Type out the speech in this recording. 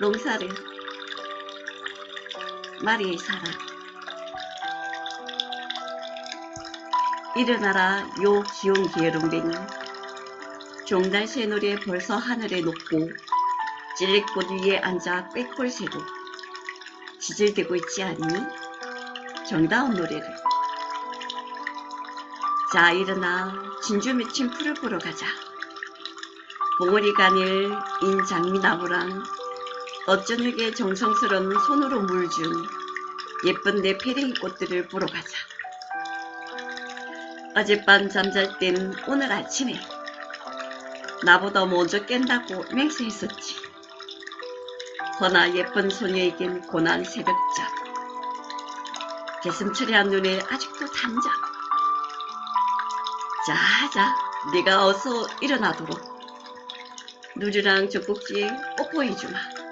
롱사르 마리의 사랑. 일어나라 요 귀여운 게으름뱅이 종달 새놀이 벌써 하늘에 높고 찔릭꽃 위에 앉아 꾀꼴 새도 지질대고 있지 않니? 정다운 노래를. 자 일어나. 진주 맺힌 풀을 보러 가자. 봉오리 가늘 인 장미나무랑 어쩌늘게 정성스러운 손으로 물 준 예쁜 내 페랭이 꽃들을 보러 가자. 어젯밤 잠잘 땐 오늘 아침에 나보다 먼저 깬다고 맹세했었지. 허나 예쁜 소녀에겐 고난 새벽잠. 개슴처리한 눈에 아직도 잠잠. 자자 네가 어서 일어나도록. 누리랑 젖꼭지에 뽀뽀해주마